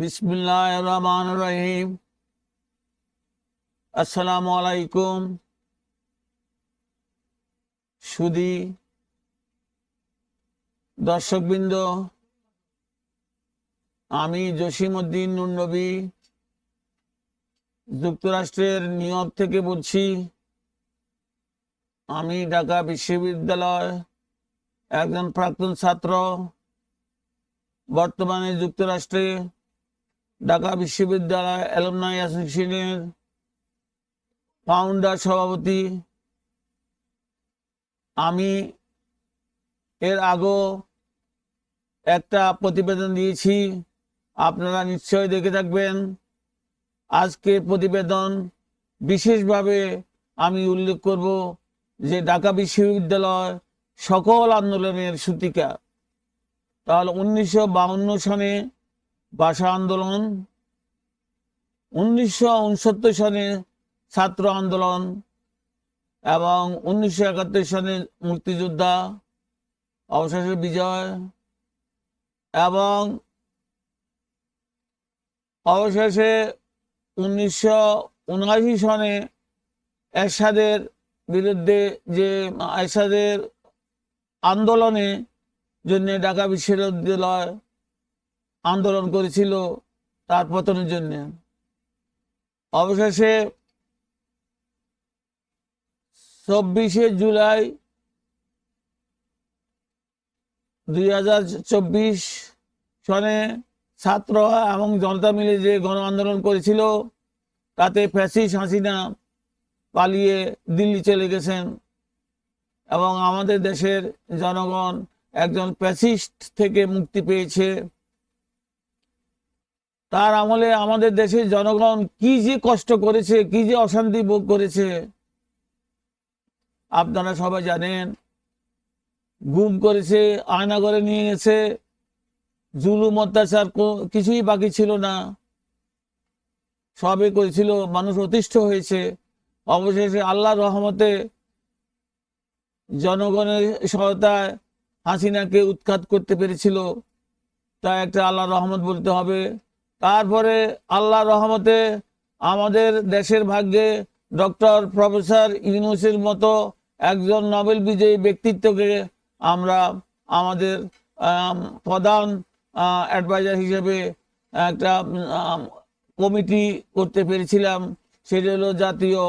বিসমিল্লাহ রহমান রহিম। আসসালামু আলাইকুম। সুদি দর্শকবৃন্দ, আমি জসিমউদ্দিন নুরনবী, যুক্তরাষ্ট্রের নিউ থেকে বলছি। আমি ঢাকা বিশ্ববিদ্যালয় একজন প্রাক্তন ছাত্র, বর্তমানে যুক্তরাষ্ট্রে ঢাকা বিশ্ববিদ্যালয় অ্যালুমনাই অ্যাসোসিয়েশনের ফাউন্ডার সভাপতি। আমি এর আগেও একটা প্রতিবেদন দিয়েছি, আপনারা নিশ্চয় দেখে থাকবেন। আজকে প্রতিবেদন বিশেষভাবে আমি উল্লেখ করব যে ঢাকা বিশ্ববিদ্যালয় সকল আন্দোলনের সূতিকা। তাহলে উনিশশো সনে ভাষা আন্দোলন, উনিশশো সনে ছাত্র আন্দোলন এবং উনিশশো একাত্তর সনে মুক্তিযোদ্ধা অবশেষে বিজয় এবং অবশেষে উনিশশো উনআশি সনে এরশাদের বিরুদ্ধে যে এরশাদের আন্দোলনে জন্য ঢাকা বিশ্ববিদ্যালয় আন্দোলন করেছিল তার পতনের জন্য। অবশেষে চব্বিশে জুলাই দুই হাজার চব্বিশ সনে ছাত্র এবং জনতা মিলে যে গণ আন্দোলন করেছিল, তাতে ফ্যাসিস হাসিনা পালিয়ে দিল্লি চলে গেছেন এবং আমাদের দেশের জনগণ একজন প্যাসিস্ট থেকে মুক্তি পেয়েছে। তার আমলে আমাদের দেশের জনগণ কি যে কষ্ট করেছে, কি যে অশান্তি ভোগ করেছে। আপনারা সবাই জানেন, গুম করেছে আয়না করে নিয়ে গেছে, জুলুম, অত্যাচার কিছুই বাকি ছিল না। সবে করেছিল, মানুষ অতিষ্ঠ হয়েছে। অবশেষে আল্লাহর রহমতে জনগণের সহায়তায় হাসিনাকে উৎখাত করতে পেরেছিল। তা একটা আল্লাহ রহমত বলতে হবে। তারপরে আল্লাহ রহমতে আমাদের দেশের ভাগ্যে ডক্টর প্রফেসর ইউনুসের মতো একজন নোবেল বিজয়ী ব্যক্তিত্বকে আমরা আমাদের প্রধান অ্যাডভাইজার হিসেবে একটা কমিটি করতে পেরেছিলাম। সেটা হলো জাতীয়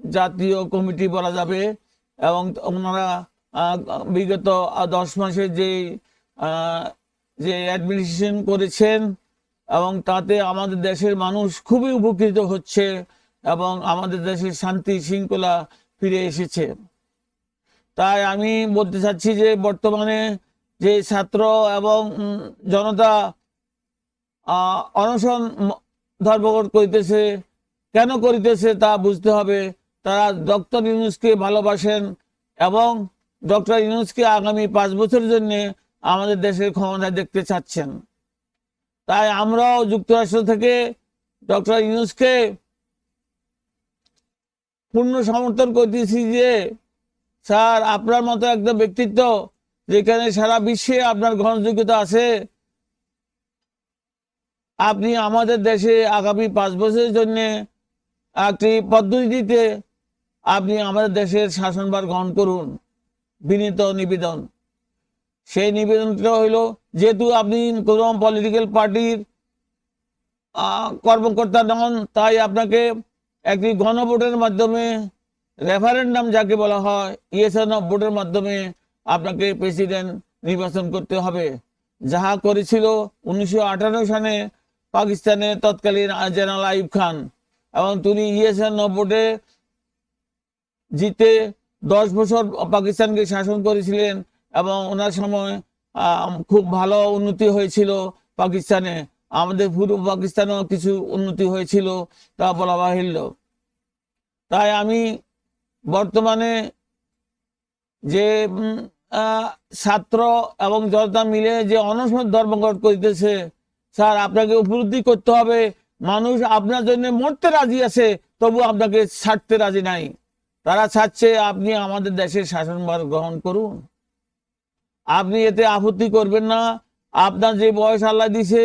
জাতীয় কমিটি বলা যাবে। এবং ওনারা বিগত দশ মাসে যে আহ, যে অ্যাডমিনিস্ট্রেশন করেছেন এবং তাতে আমাদের দেশের মানুষ খুবই উপকৃত হচ্ছে এবং আমাদের দেশের শান্তি শৃঙ্খলা ফিরে এসেছে। তাই আমি বলতে চাচ্ছি যে বর্তমানে যে ছাত্র এবং জনতা অনশন ধর্মঘট করিতেছে, কেন করিতেছে তা বুঝতে হবে। তারা ডক্টর ইউনুসকে ভালোবাসেন এবং ডক্টর ইউনুসকে আগামী পাঁচ বছরের জন্য আমাদের দেশের ক্ষমতায় দেখতে চাচ্ছেন। তাই আমরাও যুক্তরাষ্ট্র থেকে ডক্টর ইউনুসকে পূর্ণ সমর্থন করতেছি যে, স্যার, আপনার মতো একটা ব্যক্তিত্ব যেখানে সারা বিশ্বে আপনার গ্রহণযোগ্যতা আছে, আপনি আমাদের দেশে আগামী পাঁচ বছরের জন্য একটি পদ্ধতিতে আপনি আমাদের দেশের শাসনভার গ্রহণ করুন। বিনীত নিবেদন। সেই নিবেদনটা হইল, যেহেতু আপনি কোনো পলিটিক্যাল পার্টির কর্মকর্তা নন, তাই আপনাকে একটি গণভোটের মাধ্যমে রেফারেন্ডাম যাকে বলা হয় ইয়েসন ভোটের মাধ্যমে আপনাকে প্রেসিডেন্ট নির্বাচন করতে হবে। যাহা করেছিল উনিশশো আঠারো সালে পাকিস্তানের তৎকালীন জেনারেল আইব খান। এবং তিনি ইয়েসন ভোটে জিতে দশ বছর পাকিস্তানকে শাসন করেছিলেন এবং ওনার সময় খুব ভালো উন্নতি হয়েছিল পাকিস্তানে। আমাদের পূর্ব পাকিস্তানেও কিছু উন্নতি হয়েছিল, তা বলা বাহিল্য। তাই আমি বর্তমানে যে ছাত্র এবং জনতা মিলে যে অনশন ধর্মঘট করিতেছে, স্যার, আপনাকে উপলব্ধি করতে হবে, মানুষ আপনার জন্য মরতে রাজি আছে, তবু আপনাকে ছাড়তে রাজি নাই। তারা চাচ্ছে আপনি আমাদের দেশের শাসনভার গ্রহণ করুন। আপনি এতে আপত্তি করবেন না। আপনার যে বয়স আল্লাহ দিছে,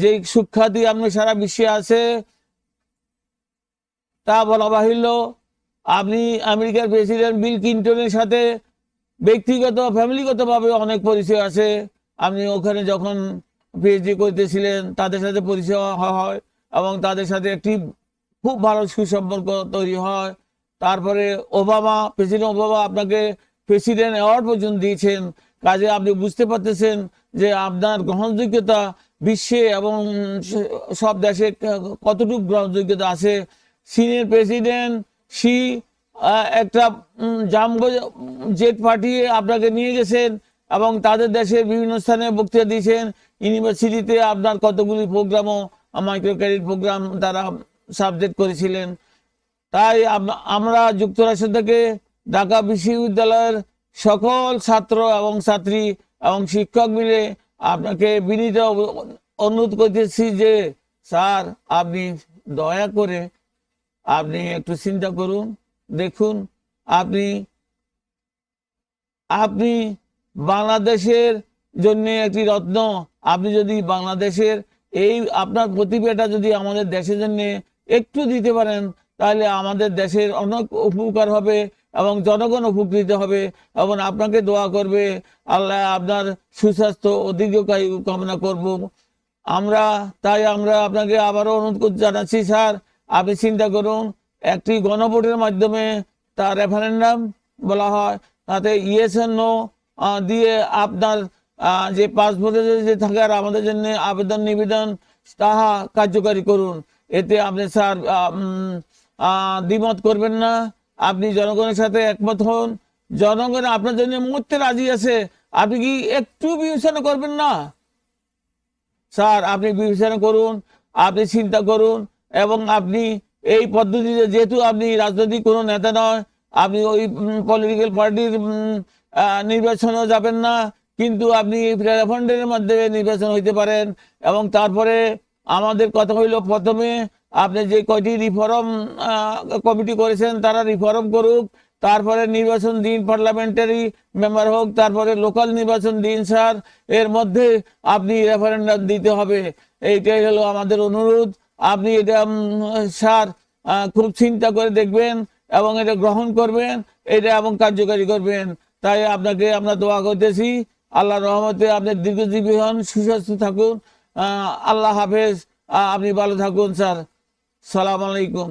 যে সুখ্যাতি আপনি সারা বিশ্বে আছে, তা বলা বাহিল্য। আপনি আমেরিকার প্রেসিডেন্ট বিল ক্লিন্টনের সাথে ব্যক্তিগত, ফ্যামিলিগতভাবে অনেক পরিচয় আছে। আপনি ওখানে যখন পিএইচডি করতেছিলেন, তাদের সাথে পরিচয় হয় এবং তাদের সাথে একটি খুব ভালো সুসম্পর্ক তৈরি হয়। তারপরে ওবামা, প্রেসিডেন্ট ওবামা আপনাকে প্রেসিডেন্ট অ্যাওয়ার্ড পর্যন্ত দিয়েছেন। কাজে আপনি বুঝতে পারতেছেন যে আপনার গ্রহণযোগ্যতা বিশ্বে এবং সব দেশে কতটুকু গ্রহণযোগ্যতা আছে? চীনের প্রেসিডেন্ট আহ, একটা জাম্বো জেট পাঠিয়ে আপনাকে নিয়ে গেছেন এবং তাদের দেশের বিভিন্ন স্থানে বক্তৃতা দিয়েছেন। ইউনিভার্সিটিতে আপনার কতগুলি প্রোগ্রামও মাইক্রো ক্রেডিট প্রোগ্রাম তারা সাবজেক্ট করেছিলেন। তাই আম- আমরা যুক্তরাষ্ট্র থেকে ঢাকা বিশ্ববিদ্যালয়ের সকল ছাত্র এবং ছাত্রী এবং শিক্ষক মিলে আপনাকে বিনীত অনুরোধ করতেছি যে, স্যার, আপনি দয়া করে আপনি একটু চিন্তা করুন, দেখুন, আপনি আপনি বাংলাদেশের জন্য একটি রত্ন, আপনি যদি বাংলাদেশের এই আপনার প্রতিভাটা যদি আমাদের দেশের জন্য একটু দিতে পারেন, তাহলে আমাদের দেশের অনেক উপকার হবে। এবং জনগণ উপকৃত হবে এবং আপনাকে দোয়া করবে, আল্লাহ আপনার সুস্বাস্থ্য ও দীর্ঘকায়ু কামনা করব। আমরা, তাই আমরা আপনাকে আবারও অনুরোধ করতে জানাচ্ছি, স্যার, আপনি চিন্তা করুন, একটি গণভোটের মাধ্যমে তার রেফারেন্ডাম বলা হয়, তাতে ইয়েস দিয়ে আপনার যে পাসপোর্টে যে থাকার আমাদের জন্য আবেদন নিবেদন, তাহা কার্যকারী করুন। এতে আপনি, স্যার দ্বিমত করবেন না। আপনি জনগণের সাথে একমত হন। জনগণ আপনার জন্য মরতে রাজি আছে। আপনি কি একটু বিবেচনা করবেন না? স্যার, আপনি বিবেচনা করুন, আপনি চিন্তা করুন, এবং আপনি এই পদ্ধতিতে যেহেতু আপনি রাজনৈতিক কোনো নেতা নয়, আপনি ওই পলিটিক্যাল পার্টির নির্বাচনেও যাবেন না, কিন্তু আপনি ফান্ডের মাধ্যমে নির্বাচন হইতে পারেন। এবং তারপরে আমাদের কথা হইল প্রথমে আপনি যে কয়টি রিফর্ম কমিটি করেছেন, তারা রিফর্ম করুক। তারপরে নির্বাচন দিন পার্লামেন্টারি মেম্বার হোক, তারপরে লোকাল নির্বাচন দিন স্যার এর মধ্যে আপনি রেফারেন্ডাম দিতে হবে। এইটাই হলো আমাদের অনুরোধ। আপনি এটা স্যার খুব চিন্তা করে দেখবেন এবং এটা গ্রহণ করবেন, এটা এবং কার্যকারী করবেন। তাই আপনাকে আমরা দোয়া করতেছি। আল্লাহ রহমতে আপনি দীর্ঘজীবী হন, সুস্বাস্থ্য থাকুন। আল্লাহ হাফেজ। আপনি ভালো থাকুন স্যার সালাম আলাইকুম।